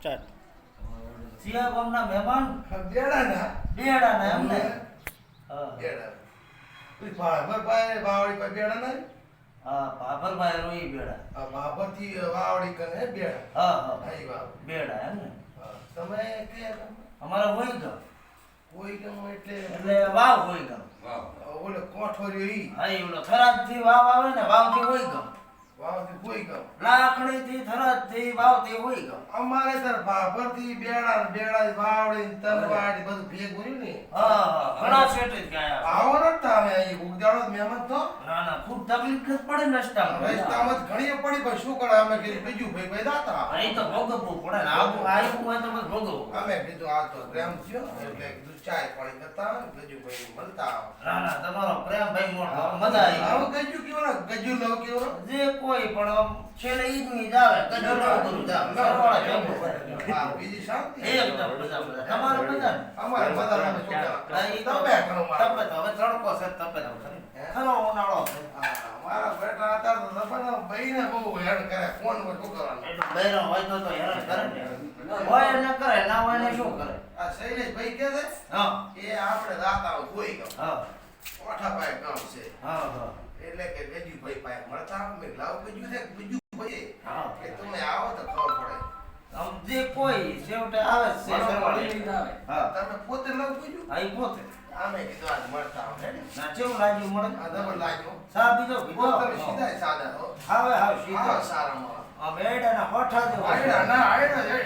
Start સિયા ગામના મહેમાન? બેડાના બેડાના એમ ને? હા. બેડા ઈ ભાભર પાસે વાવડી પાસે બેડા ના હા ભાભરભાઈ રોઈ બેડા. આ ભાભરથી વાવડી કને બેડા? હા હા. ભાઈ વાવ. બેડા એમ ને? તમે કે અમારા હોય ગમ હોય ગમ એટલે એટલે વાવ હોય ગમ ઓલો કોઠો ઈ. હા એ ઓલો થરાદથી વાવ આવે ને વાવથી હોય ગમ વાવથી કોઈ ગમ. લાકડી થી થરાદથી વાવથી હોય ગમ. અમારે તાર ભાભરથી બેડા બેડા વાવડી તલવાડી બધું ભેગું રહ્યું ને. હા હા ઘણા સેટ ગયા આવો. ને તમે અહીં. ઉગદાડો મહેમાન તો. ના ના ખૂબ તકલીફ જ પડે ઘણી પણ શું કરે? અમે કીધું બીજું ભાઈ ભાઈ દાતા અહીં તો ભોગવવું પડે ને. આવું આવ્યું હોય તો બસ અમે કીધું આ તો પ્રેમ થયો. એટલે કીધું ચાય પાણી કરતા આવે ભાઈ મળતા ના ના તમારો પ્રેમ ભાઈ મોટો. મજા આવી આવો ગજુ ને ગજુ લવ કેવો જે કોઈ પણ છેલ્લે ઈદની જાવે ગજુ ન કરું જાવ. સરવાળા જમો હા બીજી શાંતિ. એકદમ બધા બધા. તમારે ને અમારે બધા અમે શું ઈ તો તપે ઘણું મારે. તપે તો હવે તડકો છે તપે તો ખરો ઉનાળો છે. મારા બેટા હતા તો તપે ભાઈને બહુ હેડ કરે ફોન પર શું કરવાનું? એટલું હોય તો તો હેરાન કરે હોય ને કરે ના હોય ને શું કરે? આ શૈલેષ ભાઈ કે છે હા. એ આપણે દાતા કોઈ ગમ. હા. ઓઠા પાસે ગામ છે. હા હા. એટલે કે ગજુ ભાઈ પાસે મળતા મેં લાવ ગજુ છે ગજુ ભાઈ હા. કે તમે આવો તો ખબર પડે. આમ જે કોઈ છેવટે આવે છે સરવાળે. હા. તમે પોતે લાવ ગજુ આઈ પોતે. આમે કીધું આજ મળતા આવે ને ના કેવું લાગ્યું મળે. આ દબર લાગ્યો. સા બીજો કીધો. તમે સીધા સાદા હો. હવે હા સીધા. સારા સારામાં. આ બેડાના પઠા જેવો આયડા ના આયડા જ.